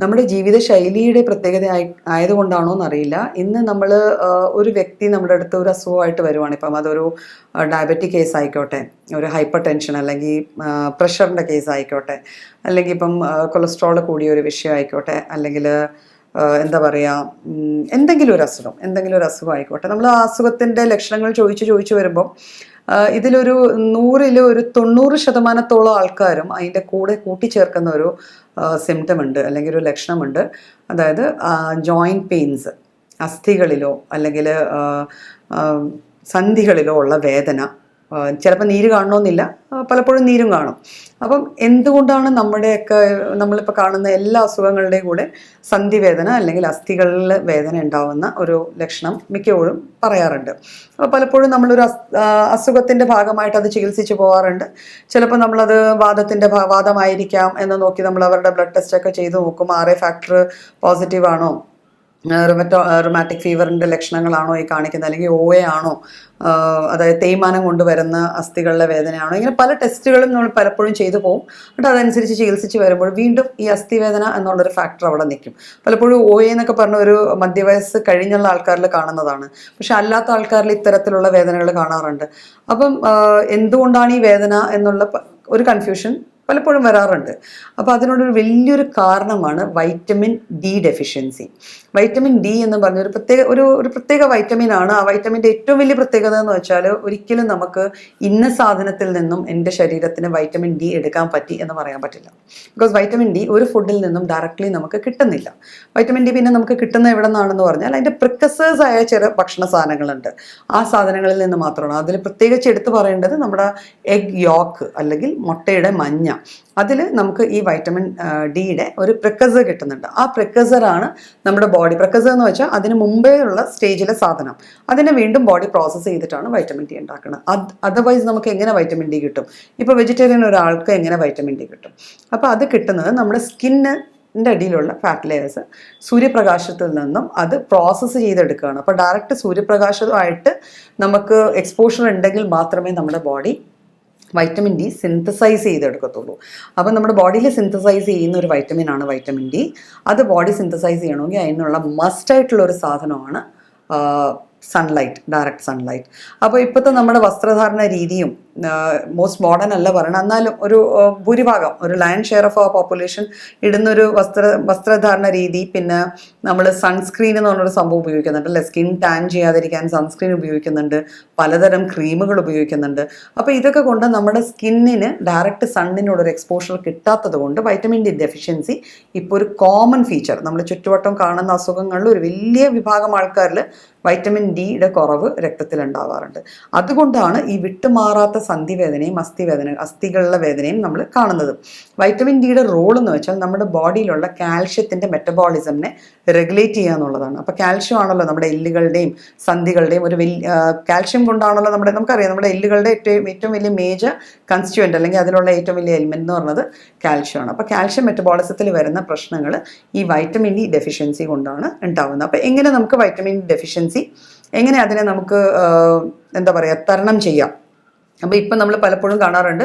നമ്മുടെ ജീവിത ശൈലിയുടെ പ്രത്യേകത ആയി ആയതുകൊണ്ടാണോ എന്നറിയില്ല. ഇന്ന് നമ്മൾ ഒരു വ്യക്തി നമ്മുടെ അടുത്ത് ഒരു അസുഖമായിട്ട് വരുവാണ്. ഇപ്പം അതൊരു ഡയബറ്റിക് കേസ് ആയിക്കോട്ടെ ഒരു ഹൈപ്പർ ടെൻഷൻ അല്ലെങ്കിൽ പ്രഷറിന്റെ കേസ് ആയിക്കോട്ടെ അല്ലെങ്കിൽ ഇപ്പം കൊളസ്ട്രോൾ കൂടിയ ഒരു വിഷയം ആയിക്കോട്ടെ അല്ലെങ്കിൽ എന്താ പറയുക എന്തെങ്കിലും ഒരു അസുഖം എന്തെങ്കിലും ഒരു അസുഖം ആയിക്കോട്ടെ. നമ്മൾ ആ അസുഖത്തിന്റെ ലക്ഷണങ്ങൾ ചോദിച്ച് ചോദിച്ച് വരുമ്പോൾ ഇതിലൊരു നൂറിൽ ഒരു തൊണ്ണൂറ് ശതമാനത്തോളം ആൾക്കാരും അതിന്റെ കൂടെ കൂട്ടിച്ചേർക്കുന്ന ഒരു സിംറ്റം ഉണ്ട് അല്ലെങ്കിൽ ഒരു ലക്ഷണമുണ്ട്. അതായത് ജോയിന്റ് പെയിൻസ് അസ്ഥികളിലോ അല്ലെങ്കിൽ സന്ധികളിലോ ഉള്ള വേദന ചിലപ്പോൾ നീര് കാണണമെന്നില്ല പലപ്പോഴും നീരും കാണും. അപ്പം എന്തുകൊണ്ടാണ് നമ്മുടെയൊക്കെ നമ്മളിപ്പോൾ കാണുന്ന എല്ലാ അസുഖങ്ങളുടെയും കൂടെ സന്ധിവേദന അല്ലെങ്കിൽ അസ്ഥികളിൽ വേദന ഉണ്ടാവുന്ന ഒരു ലക്ഷണം മിക്കപ്പോഴും പറയാറുണ്ട്. അപ്പോൾ പലപ്പോഴും നമ്മളൊരു അസുഖത്തിന്റെ ഭാഗമായിട്ട് അത് ചികിത്സിച്ച് പോകാറുണ്ട് ചിലപ്പോൾ നമ്മളത് വാദത്തിന്റെ വാദമായിരിക്കാം എന്ന് നോക്കി നമ്മൾ അവരുടെ ബ്ലഡ് ടെസ്റ്റ് ഒക്കെ ചെയ്ത് നോക്കും. ആർ എ ഫാക്ടർ പോസിറ്റീവ് ആണോ റുമറ്റോ റുമാറ്റിക് ഫീവറിന്റെ ലക്ഷണങ്ങളാണോ ഈ കാണിക്കുന്നത്? അല്ലെങ്കിൽ ഒ എ ആണോ? അതായത് തേയ്മാനം കൊണ്ടുവരുന്ന അസ്ഥികളുടെ വേദനയാണോ? ഇങ്ങനെ പല ടെസ്റ്റുകളും നമ്മൾ പലപ്പോഴും ചെയ്തു പോകും എന്നിട്ട് അതനുസരിച്ച് ചികിത്സിച്ച് വരുമ്പോൾ വീണ്ടും ഈ അസ്ഥി വേദന എന്നുള്ളൊരു ഫാക്ടർ അവിടെ നിൽക്കും. പലപ്പോഴും ഒ എ എന്നൊക്കെ പറഞ്ഞ ഒരു മധ്യവയസ്സ് കഴിഞ്ഞുള്ള ആൾക്കാരിൽ കാണുന്നതാണ്. പക്ഷെ അല്ലാത്ത ആൾക്കാരിൽ ഇത്തരത്തിലുള്ള വേദനകൾ കാണാറുണ്ട്. അപ്പം എന്തുകൊണ്ടാണ് ഈ വേദന എന്നുള്ള ഒരു കൺഫ്യൂഷൻ പലപ്പോഴും വരാറുണ്ട്. അപ്പോൾ അതിനോടൊരു വലിയൊരു കാരണമാണ് vitamin D deficiency vitamin D എന്ന് പറഞ്ഞ ഒരു പ്രത്യേക ഒരു ഒരു പ്രത്യേക വൈറ്റമിൻ ആണ്. ആ വൈറ്റമിന്റെ ഏറ്റവും വലിയ പ്രത്യേകത എന്ന് വെച്ചാൽ ഒരിക്കലും നമുക്ക് ഇന്ന സാധനത്തിൽ നിന്നും എന്റെ ശരീരത്തിന് വൈറ്റമിൻ ഡി എടുക്കാൻ പറ്റി എന്ന് പറയാൻ പറ്റില്ല. ബിക്കോസ് വൈറ്റമിൻ ഡി ഒരു ഫുഡിൽ നിന്നും ഡയറക്റ്റ്ലി നമുക്ക് കിട്ടുന്നില്ല. വൈറ്റമിൻ ഡി പിന്നെ നമുക്ക് കിട്ടുന്ന എവിടെ നിന്നാണെന്ന് പറഞ്ഞാൽ അതിന്റെ പ്രിക്കസേഴ്സ് ആയ ചില ഭക്ഷണ സാധനങ്ങളുണ്ട്. ആ സാധനങ്ങളിൽ നിന്ന് മാത്രമാണ്. അതിൽ പ്രത്യേകിച്ച് എടുത്തു പറയേണ്ടത് നമ്മുടെ എഗ് യോക്ക് അല്ലെങ്കിൽ മുട്ടയുടെ മഞ്ഞ. അതിൽ നമുക്ക് ഈ വൈറ്റമിൻ ഡിയുടെ ഒരു പ്രക്കസർ കിട്ടുന്നുണ്ട്. ആ പ്രക്കസറാണ് നമ്മുടെ ബോഡി പ്രക്കസർ എന്ന് വെച്ചാൽ അതിന് മുമ്പേ ഉള്ള സ്റ്റേജിലെ സാധനം. അതിനെ വീണ്ടും ബോഡി പ്രോസസ്സ് ചെയ്തിട്ടാണ് വൈറ്റമിൻ ഡി ഉണ്ടാക്കുന്നത്. അത് അതർവൈസ് നമുക്ക് എങ്ങനെ വൈറ്റമിൻ ഡി കിട്ടും? ഇപ്പോൾ വെജിറ്റേറിയൻ ഒരാൾക്ക് എങ്ങനെ വൈറ്റമിൻ ഡി കിട്ടും? അപ്പോൾ അത് കിട്ടുന്നത് നമ്മുടെ സ്കിന്ന് ന്റെ അടിയിലുള്ള ഫാറ്റ് ലെയേഴ്സ് സൂര്യപ്രകാശത്തിൽ നിന്നും അത് പ്രോസസ്സ് ചെയ്തെടുക്കുകയാണ്. അപ്പോൾ ഡയറക്റ്റ് സൂര്യപ്രകാശമായിട്ട് നമുക്ക് എക്സ്പോഷർ ഉണ്ടെങ്കിൽ മാത്രമേ നമ്മുടെ ബോഡി വൈറ്റമിൻ ഡി സിന്തസൈസ് ചെയ്തെടുക്കത്തുള്ളൂ. അപ്പം നമ്മുടെ ബോഡിയിൽ സിന്തസൈസ് ചെയ്യുന്ന ഒരു വൈറ്റമിൻ ആണ് വൈറ്റമിൻ ഡി അത് ബോഡി സിന്തസൈസ് ചെയ്യണമെങ്കിൽ അതിനുള്ള മസ്റ്റായിട്ടുള്ള ഒരു സാധനമാണ് സൺലൈറ്റ് ഡയറക്റ്റ് സൺലൈറ്റ് അപ്പോൾ ഇപ്പോഴത്തെ നമ്മുടെ വസ്ത്രധാരണ രീതിയും മോസ്റ്റ് മോഡേൺ അല്ല പറയണം എന്നാലും ഒരു ഭൂരിഭാഗം ഒരു ലയൺ ഷെയർ ഓഫ് ആ പോപ്പുലേഷൻ ഇടുന്നൊരു വസ്ത്ര വസ്ത്രധാരണ രീതി പിന്നെ നമ്മൾ സൺസ്ക്രീൻ എന്ന് പറഞ്ഞൊരു സംഭവം ഉപയോഗിക്കുന്നുണ്ട്. അല്ലെ? സ്കിൻ ടാൻ ചെയ്യാതിരിക്കാൻ സൺസ്ക്രീൻ ഉപയോഗിക്കുന്നുണ്ട്. പലതരം ക്രീമുകൾ ഉപയോഗിക്കുന്നുണ്ട്. അപ്പോൾ ഇതൊക്കെ കൊണ്ട് നമ്മുടെ സ്കിന്നിന് ഡയറക്റ്റ് സണ്ണിനോട് ഒരു എക്സ്പോഷർ കിട്ടാത്തത് കൊണ്ട് വൈറ്റമിൻ ഡി ഡെഫിഷ്യൻസി ഇപ്പോൾ ഒരു കോമൺ ഫീച്ചർ നമ്മൾ ചുറ്റുവട്ടം കാണുന്ന അസുഖങ്ങളിൽ ഒരു വലിയ വിഭാഗം ആൾക്കാരിൽ വൈറ്റമിൻ ഡിയുടെ കുറവ് രക്തത്തിൽ ഉണ്ടാവാറുണ്ട് അതുകൊണ്ടാണ് ഈ വിട്ടുമാറാത്ത സന്ധിവേദനയും അസ്ഥിവേദന അസ്ഥികളുടെ വേദനയും നമ്മൾ കാണുന്നത്. വൈറ്റമിൻ ഡിയുടെ റോൾ എന്ന് വെച്ചാൽ നമ്മുടെ ബോഡിയിലുള്ള കാൽഷ്യത്തിന്റെ മെറ്റബോളിസമിനെ റെഗുലേറ്റ് ചെയ്യുക എന്നുള്ളതാണ്. അപ്പോൾ കാൽഷ്യം ആണല്ലോ നമ്മുടെ എല്ലുകളുടെയും സന്ധികളുടെയും ഒരു വലിയ കാൽഷ്യം കൊണ്ടാണല്ലോ നമ്മുടെ നമുക്കറിയാം നമ്മുടെ എല്ലുകളുടെ ഏറ്റവും ഏറ്റവും വലിയ മേജർ കൺസ്റ്റുവന്റ് അല്ലെങ്കിൽ അതിലുള്ള ഏറ്റവും വലിയ എലിമെന്റ് എന്ന് പറയുന്നത് കാൽഷ്യമാണ് അപ്പോൾ കാൽഷ്യം മെറ്റബോളിസത്തിൽ വരുന്ന പ്രശ്നങ്ങൾ ഈ വൈറ്റമിൻ ഡി ഡെഫിഷ്യൻസി കൊണ്ടാണ് ഉണ്ടാവുന്നത്. അപ്പോൾ എങ്ങനെ നമുക്ക് വൈറ്റമിൻ ഡി ഡെഫിഷ്യൻസി എങ്ങനെ അതിനെ നമുക്ക് എന്താ പറയുക തരണം ചെയ്യാം? അപ്പോൾ ഇപ്പം നമ്മൾ പലപ്പോഴും കാണാറുണ്ട്.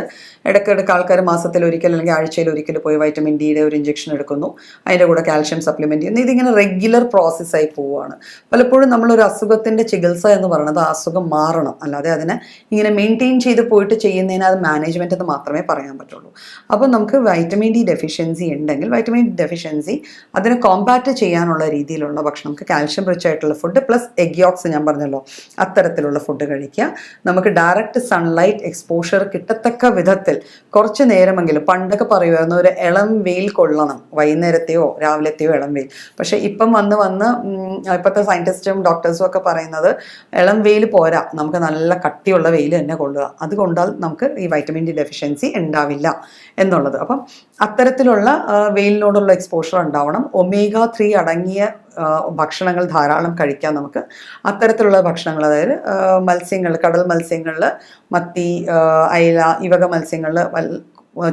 ഇടയ്ക്കിടയ്ക്ക് ആൾക്കാർ മാസത്തിൽ ഒരിക്കൽ അല്ലെങ്കിൽ ആഴ്ചയിൽ ഒരിക്കൽ പോയി വൈറ്റമിൻ ഡിയുടെ ഒരു ഇഞ്ചെക്ഷൻ എടുക്കുന്നു. അതിന്റെ കൂടെ കാൽഷ്യം സപ്ലിമെന്റ് ചെയ്യുന്നു. ഇതിങ്ങനെ റെഗുലർ പ്രോസസ്സായി പോവുകയാണ്. പലപ്പോഴും നമ്മളൊരു അസുഖത്തിന്റെ ചികിത്സ എന്ന് പറയുന്നത് ആ അസുഖം മാറണം. അല്ലാതെ അതിനെ ഇങ്ങനെ മെയിന്റെയിൻ ചെയ്ത് പോയിട്ട് ചെയ്യുന്നതിന് അത് മാനേജ്മെന്റ് എന്ന് മാത്രമേ പറയാൻ പറ്റുള്ളൂ. അപ്പോൾ നമുക്ക് വൈറ്റമിൻ ഡി ഡെഫിഷ്യൻസി ഉണ്ടെങ്കിൽ വൈറ്റമിൻ ഡി ഡെഫിഷ്യൻസി അതിനെ കോമ്പാറ്റ് ചെയ്യാനുള്ള രീതിയിലുള്ള ഭക്ഷണം നമുക്ക് കാൽഷ്യം റിച്ച് ആയിട്ടുള്ള ഫുഡ് പ്ലസ് എഗ്യോക്സ് ഞാൻ പറഞ്ഞല്ലോ അത്തരത്തിലുള്ള ഫുഡ് കഴിക്കുക. നമുക്ക് ഡയറക്റ്റ് സൺലൈറ്റ് എക്സ്പോഷർ കിട്ടത്തക്ക വിധത്തിൽ കുറച്ച് നേരമെങ്കിലും പണ്ടൊക്കെ പറയുമായിരുന്നു ഒരു ഇളം വെയിൽ കൊള്ളണം. വൈകുന്നേരത്തെയോ രാവിലത്തെയോ ഇളം വെയിൽ. പക്ഷേ ഇപ്പം വന്ന് വന്ന് ഇപ്പോഴത്തെ സയന്റിസ്റ്റും ഡോക്ടേഴ്സും ഒക്കെ പറയുന്നത് ഇളം വെയിൽ പോരാ നമുക്ക് നല്ല കട്ടിയുള്ള വെയിൽ തന്നെ കൊള്ളുക. അത് കൊണ്ടാൽ നമുക്ക് ഈ വൈറ്റമിൻ ഡി ഡെഫിഷ്യൻസി ഉണ്ടാവില്ല. എന്നുള്ളത്. അപ്പം അത്തരത്തിലുള്ള വെയിലിനോടുള്ള എക്സ്പോഷർ ഉണ്ടാവണം. ഒമേഗ ത്രീ അടങ്ങിയ ഭക്ഷണങ്ങൾ ധാരാളം കഴിക്കാം നമുക്ക്. അത്തരത്തിലുള്ള ഭക്ഷണങ്ങൾ അതായത് മത്സ്യങ്ങൾ കടൽ മത്സ്യങ്ങളിൽ മത്തി അയില ഇവക മത്സ്യങ്ങളിൽ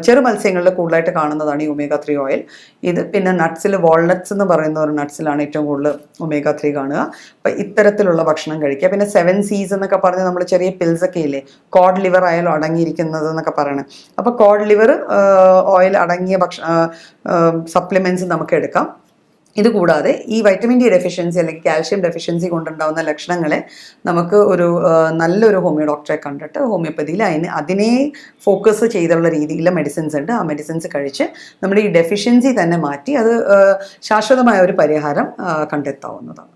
ചെറു മത്സ്യങ്ങളിൽ കൂടുതലായിട്ട് കാണുന്നതാണ് ഈ ഒമേഗ ത്രീ ഓയിൽ ഇത് പിന്നെ നട്ട്സിൽ വാൾനട്ട്സ് എന്ന് പറയുന്ന ഒരു നട്ട്സിലാണ് ഏറ്റവും കൂടുതൽ ഒമേഗ ത്രീ കാണുക. അപ്പം ഇത്തരത്തിലുള്ള ഭക്ഷണം കഴിക്കുക. പിന്നെ സെവൻ സീസ് എന്നൊക്കെ പറഞ്ഞ് നമ്മൾ ചെറിയ പിൽസ് ഒക്കെ ഇല്ലേ? കോഡ് ലിവർ ആയാലും അടങ്ങിയിരിക്കുന്നത് എന്നൊക്കെ പറയണേ. അപ്പോൾ കോഡ് ലിവർ ഓയിൽ അടങ്ങിയ ഭക്ഷ സപ്ലിമെന്റ്സ് നമുക്ക് എടുക്കാം. ഇത് കൂടാതെ ഈ വൈറ്റമിൻ ഡി ഡെഫിഷ്യൻസി അല്ലെങ്കിൽ കാൽഷ്യം ഡെഫിഷ്യൻസി കൊണ്ടുണ്ടാകുന്ന ലക്ഷണങ്ങളെ നമുക്ക് ഒരു നല്ലൊരു ഹോമിയോ ഡോക്ടറെ കണ്ടിട്ട് ഹോമിയോപ്പതിയിൽ അതിന് അതിനെ ഫോക്കസ് ചെയ്തുള്ള രീതിയിലുള്ള മെഡിസിൻസ് ഉണ്ട്. ആ മെഡിസിൻസ് കഴിച്ച് നമ്മുടെ ഈ ഡെഫിഷ്യൻസി തന്നെ മാറ്റി അത് ശാശ്വതമായ ഒരു പരിഹാരം കണ്ടെത്താവുന്നതാണ്.